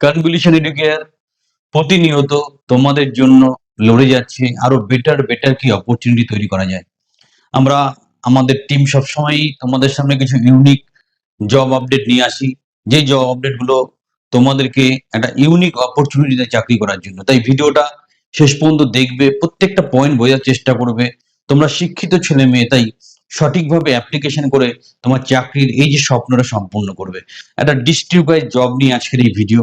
Convolution educare প্রতিনিয়ত তোমাদের জন্য লড়ে যাচ্ছে। আরও বেটার বেটার কি অপরচুনিটি তৈরি করা যায়। আমরা, আমাদের টিম সবসময়ই তোমাদের সামনে কিছু ইউনিক জব আপডেট নিয়ে আসি। যে জব আপডেটগুলো তোমাদেরকে একটা ইউনিক অপরচুনিটিতে চাকরি করার জন্য। তাই ভিডিওটা শেষ পর্যন্ত দেখবে, প্রত্যেকটা পয়েন্ট বোঝার চেষ্টা করবে। তোমরা শিক্ষিত ছেলে মেয়ে, তাই সঠিকভাবে অ্যাপ্লিকেশন করে তোমার চাকরির এই যে স্বপ্নটা সম্পূর্ণ করবে। একটা ডিস্ট্রিক্ট জব নিয়ে আজকের এই ভিডিও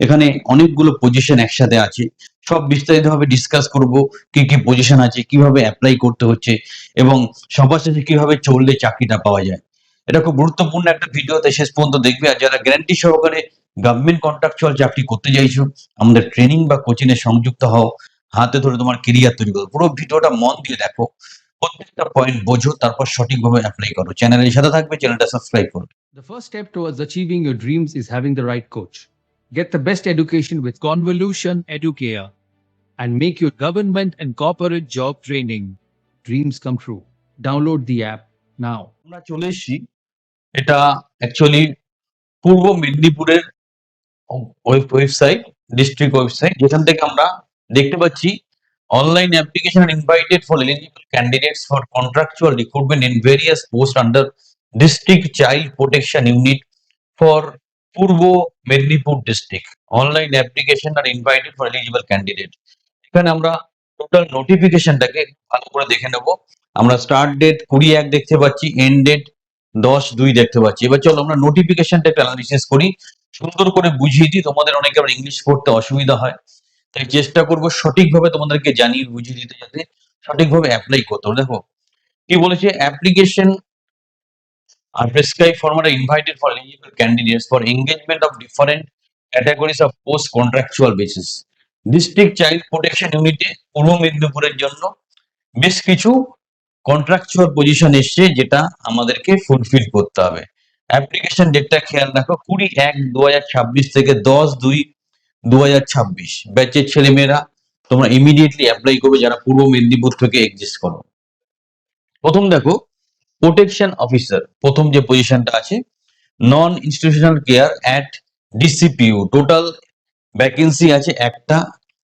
এখানে অনেকগুলো পজিশন একসাথে আছে। সব বিস্তারিতভাবে ডিসকাস করব, কি কি পজিশন আছে, কীভাবে অ্যাপ্লাই করতে হচ্ছে, এবং সবার সাথে কীভাবে চললে চাকরিটা পাওয়া যায়। এটা খুব গুরুত্বপূর্ণ একটা ভিডিও তাই শেষ পর্যন্ত দেখবে। আর যারা গ্যারান্টি সহকারে গভর্নমেন্ট কন্ট্রাকচুয়াল চাকরি করতে চাইছো, আমাদের ট্রেনিং বা কোচিং এ সংযুক্ত হও, হাতে ধরে তোমার কেরিয়ার তৈরি করো। পুরো ভিডিওটা মন দিয়ে দেখো। প্রত্যেকটা পয়েন্ট বোঝো তারপর সঠিকভাবে অ্যাপ্লাই করো চ্যানেলের সাথে থাকবে চ্যানেলটা সাবস্ক্রাইব করো The first step towards achieving your dreams is having the right coach. Get the best education with Convolution Educare and make your government and corporate job training dreams come true. Download the app now. আমরা চলে এসেছি এটা actually পূর্ব মেদিনীপুরের website district website যেখান থেকে আমরা দেখতে পাচ্ছি online application invited for eligible candidates for contractual recruitment in various post under district child protection unit for Purba Medinipur district online application are invited for eligible candidate এখানে আমরা total নোটিফিকেশনটাকে ভালো করে দেখে নেব। আমরা স্টার্ট ডেট কুড়ি এক দেখতে পাচ্ছি এন্ড ডেট দশ দুই দেখতে পাচ্ছি। এবার চলো আমরা নোটিফিকেশনটা একটু অ্যানালিসিস করি। সুন্দর করে বুঝিয়ে দিই। তোমাদের অনেকে আবার ইংলিশ পড়তে অসুবিধা হয়। তাই চেষ্টা করব সঠিকভাবে তোমাদেরকে জানিয়ে বুঝিয়ে দিতে যাতে সঠিকভাবে অ্যাপ্লাই করতে দেখো, কি বলেছে? Application are prescribe format invited for eligible candidates for engagement of different categories of post contractual basis district child protection ইউনিটে পূর্ব মেদিনীপুরের জন্য বেশ কিছু কন্ট্রাকচুয়াল পজিশন এসছে যেটা আমাদেরকে ফুলফিল করতে হবে। অ্যাপ্লিকেশন ডেটটা খেয়াল রাখো, কুড়ি এক দু থেকে দশ দুই দু ছাব্বিশ। ব্যাচের ছেলেমেয়েরা, তোমরা ইমিডিয়েটলি অ্যাপ্লাই করবে যারা পূর্ব মেদিনীপুর থেকে এক্সিস্ট করো। প্রথম দেখো প্রোটেকশন অফিসার প্রথম যে পজিশনটা আছে non institutional care at DCPU total vacancy আছে একটা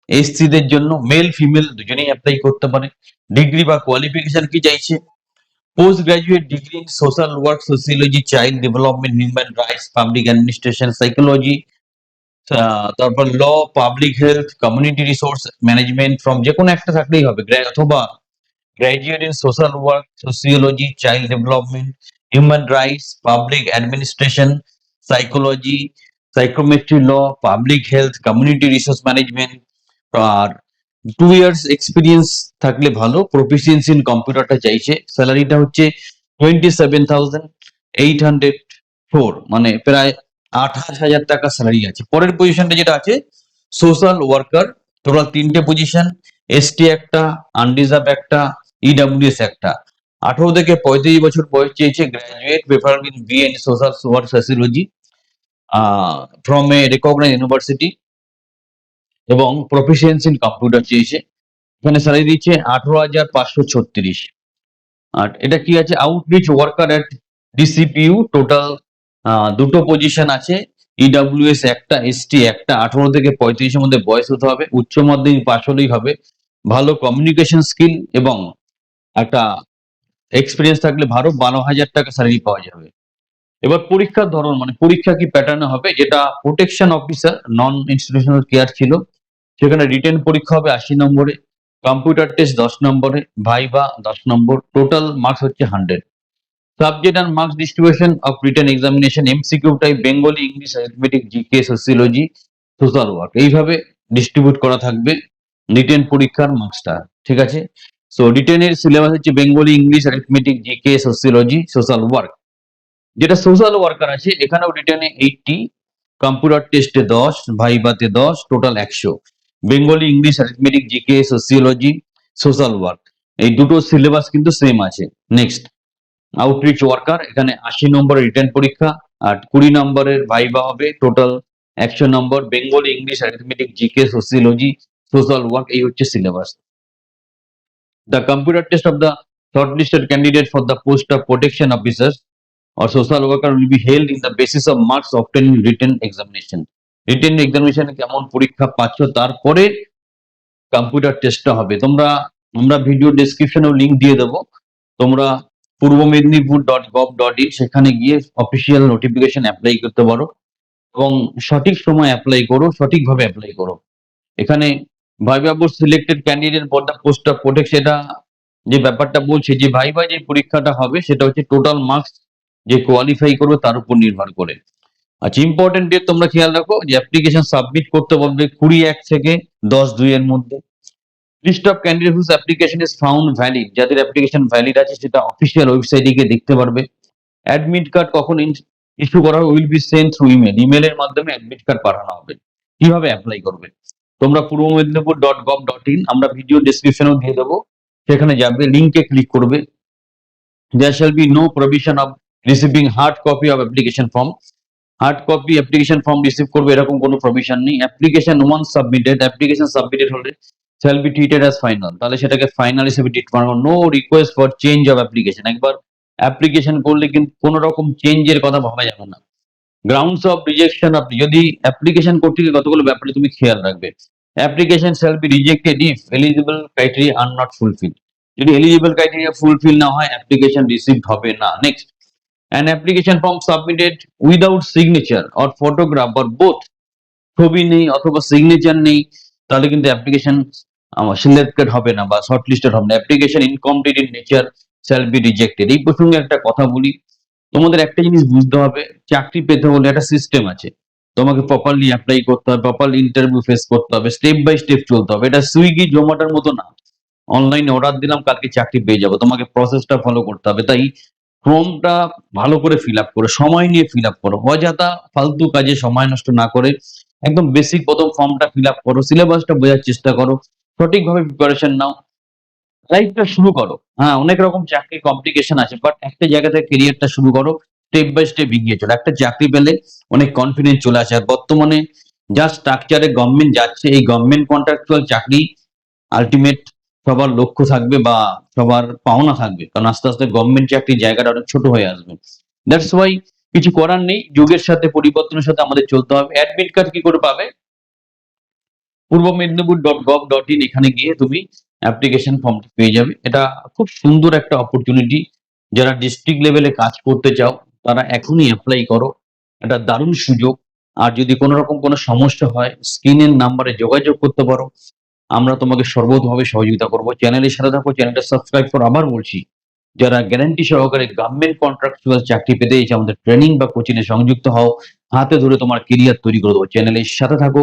এসসিদের জন্য মেল ফিমেল দুজনেই অ্যাপ্লাই করতে পারে। ডিগ্রি বা কোয়ালিফিকেশন কি চাইছে? Post graduate degree in social work sociology child development human rights public administration psychology তারপর law public health community resource management from যে কোনো একটা থাকলেই হবে। অথবা graduate in social work sociology child development human rights public administration psychology psychometry law public health community resource management R two years experience থাকলে ভালো। Proficiency in কম্পিউটারটা চাইছে। স্যালারিটা হচ্ছে twenty seven thousand eight hundred four মানে প্রায় আঠাশ হাজার টাকা স্যালারি আছে। পরের পজিশনটা যেটা আছে সোশ্যাল ওয়ার্কার টোটাল তিনটে পজিশন এসটি একটা আনরিজার্ভ একটা ইডাব্লিউএস একটা। আঠারো থেকে পঁয়ত্রিশ বছর বয়স চেয়েছে graduate paper in B N social work sociology from a recognise university এবং প্রফিসিয়েন্সি ইন কম্পিউটার চেয়েছে। এখানে স্যালারি দিচ্ছে আঠারো হাজার পাঁচশো ছত্রিশ। আর এটা কি আছে? Outreach worker at DCPU total দুটো পজিশন আছে ইডাব্লিউএস একটা এসটি একটা, আঠারো থেকে পঁয়ত্রিশের মধ্যে বয়স হতে হবে, উচ্চ মাধ্যমিক পাশ হলেই হবে। ভালো কমিউনিকেশন স্কিল এবং একটা এক্সপিরিয়েন্স থাকলে ভালো বারো হাজার টাকা স্যালারি পাওয়া যাবে। এবার পরীক্ষার ধরন মানে পরীক্ষা কি প্যাটার্নে হবে? যেটা protection officer non institutional care ছিল, সেখানে রিটেন পরীক্ষা হবে আশি নম্বরে কম্পিউটার টেস্ট দশ নম্বরে ভাইবা দশ নম্বর টোটাল মার্কস হচ্ছে hundred subject and marks distribution of written examination MCQ type Bengali English arithmetic GK sociology social work এইভাবে ডিস্ট্রিবিউট করা থাকবে রিটেন পরীক্ষার মার্কসটা ঠিক আছে? সো রিটেনের সিলেবাস হচ্ছে Bengali English arithmetic GK sociology social work যেটা সোশ্যাল ওয়ার্কার আছে, এখানেও রিটেনে এইটটি কম্পিউটার টেস্টে দশ ভাইবাতে দশ টোটাল একশো। Bengali English arithmetic GK sociology social work এই দুটো সিলেবাস কিন্তু সেম আছে। নেক্সট আউটরিচ ওয়ার্কার এখানে আশি নম্বরের রিটার্ন পরীক্ষা, আর কুড়ি নম্বরের ভাইবা হবে টোটাল একশো নম্বর Bengali English arithmetic GK sociology social work এই হচ্ছে syllabus the computer test of the shortlisted candidate for the post of protection officers or social worker will be held in the basis of marks obtained in written examination. এক্সামিনেশনে কেমন পরীক্ষা পাচ্ছ, তারপরে computer টেস্টটা হবে। তোমরা, আমরা ভিডিও ডেসক্রিপশনেও লিংক দিয়ে দেবো। তোমরা Purba Medinipur dot gov dot in সেখানে গিয়ে অফিসিয়াল নোটিফিকেশন অ্যাপ্লাই করতে পারো এবং সঠিক সময় অ্যাপ্লাই করো, সঠিকভাবে অ্যাপ্লাই করো। এখানে ভাই viva selected candidate for the post of protect সেটা যে ব্যাপারটা বলছে, যে ভাই ভাইবা যে পরীক্ষাটা হবে সেটা হচ্ছে টোটাল মার্কস যে কোয়ালিফাই করবে তার উপর নির্ভর করে। আচ্ছা ইম্পর্টেন্ট ডেট তোমরা খেয়াল রাখো যে অ্যাপ্লিকেশন সাবমিট করতে পারবে কুড়ি এক থেকে দশ দুই এর মধ্যে। List of candidate whose application is found valid যাদের অ্যাপ্লিকেশন ভ্যালিড আছে, সেটা অফিসিয়াল ওয়েবসাইটে গিয়ে দেখতে পারবে। অ্যাডমিট কার্ড কখন ইস্যু করা হবে will be send through email ইমেলের মাধ্যমে অ্যাডমিট কার্ড পাঠানো হবে। কীভাবে অ্যাপ্লাই করবে? তোমরা Purba Medinipur dot gov dot in আমরা ভিডিও ডিসক্রিপশনেও দিয়ে দেবো। সেখানে যাবে লিঙ্কে ক্লিক করবে। There shall be no provision of receiving hard copy of application form hard copy application form receive করবে, এরকম কোনো প্রভিশন নেই। Application one submitted application submitted হলে shall be treated as final তাহলে সেটাকে ফাইনাল হিসেবে ট্রিট করা no request for change of application একবার অ্যাপ্লিকেশন করলে কিন্তু কোনো রকম চেঞ্জের কথা ভাবা যাবে না। গ্রাউন্ডস অফ রিজেকশন আপনি যদি অ্যাপ্লিকেশন করতে গিয়ে কতগুলো ব্যাপারে তুমি খেয়াল রাখবে? Application shall be rejected if eligible criteria are not fulfil যদি এলিজিবল ক্রাইটেরিয়া ফুলফিল না হয় অ্যাপ্লিকেশন রিসিভড হবে না। Next an application form submitted without signature or photograph or both ছবি নেই অথবা সিগনেচার নেই, তাহলে কিন্তু অ্যাপ্লিকেশন সিলেক্টেড হবে না বা শর্ট লিস্টেড হবে না। Application incomplete in nature shall be rejected এই প্রসঙ্গে একটা কথা বলি। তোমাদের একটা জিনিস বুঝতে হবে, চাকরি পেতে হলে একটা সিস্টেম আছে। তোমাকে প্রপারলি অ্যাপ্লাই করতে হবে প্রপারলি ইন্টারভিউ ফেস করতে হবে স্টেপ বাই স্টেপ চলতে হবে। এটা সুইগি, জোম্যাটোর মতো না। অনলাইনে অর্ডার দিলাম, কালকে চাকরি পেয়ে যাব। তোমাকে প্রসেসটা ফলো করতে হবে। তাই ফর্মটা ভালো করে ফিল আপ করো, সময় নিয়ে ফিল আপ করো। অযথা ফালতু কাজে সময় নষ্ট না করে একদম বেসিক প্রথম ফর্মটা ফিল আপ করো। সিলেবাসটা বোঝার চেষ্টা করো। সঠিকভাবে প্রিপারেশন নাও। লাইফটা শুরু করো। হ্যাঁ অনেক রকম চাকরি কমপ্লিকেশন আছে বাট একটা জায়গা থেকে কেরিয়ারটা শুরু করো স্টেপ বাই স্টেপ এগিয়ে চলো। একটা চাকরি পেলে অনেক কনফিডেন্স চলে আসে। আর বর্তমানে যা স্ট্রাকচারে গভর্নমেন্ট যাচ্ছে, এই গভর্নমেন্ট কন্ট্রাকচুয়াল চাকরি আলটিমেট সবার লক্ষ্য থাকবে বা সবার পাওনা থাকবে। কারণ আস্তে আস্তে গভর্নমেন্ট চাকরির জায়গাটা অনেক ছোট হয়ে আসবে। দ্যাটস ওয়াই কিছু করার নেই। যুগের সাথে, পরিবর্তনের সাথে আমাদের চলতে হবে। অ্যাডমিট কার্ড কি করে পাবে? Purba Medinipur dot gov dot in এখানে গিয়ে তুমি অ্যাপ্লিকেশন ফর্মটি পেয়ে যাবে। এটা খুব সুন্দর একটা অপরচুনিটি যারা ডিস্ট্রিক্ট লেভেলে কাজ করতে চাও, তারা এখনই অ্যাপ্লাই করো। এটা দারুণ সুযোগ। আর যদি কোনো রকম কোনো সমস্যা হয় স্ক্রিনের নাম্বারে যোগাযোগ করতে পারো। আমরা তোমাকে সর্বতভাবে সহযোগিতা করব। চ্যানেলের সাথে থাকো, চ্যানেলটা সাবস্ক্রাইব করো। আবার বলছি, যারা গ্যারান্টি সহকারে গভর্নমেন্ট কন্ট্রাকচুয়াল চাকরি পেতে এসে আমাদের ট্রেনিং বা কোচিং এ সংযুক্ত হও, হাতে ধরে তোমার কেরিয়ার তৈরি করে দেবো। চ্যানেলের সাথে থাকো।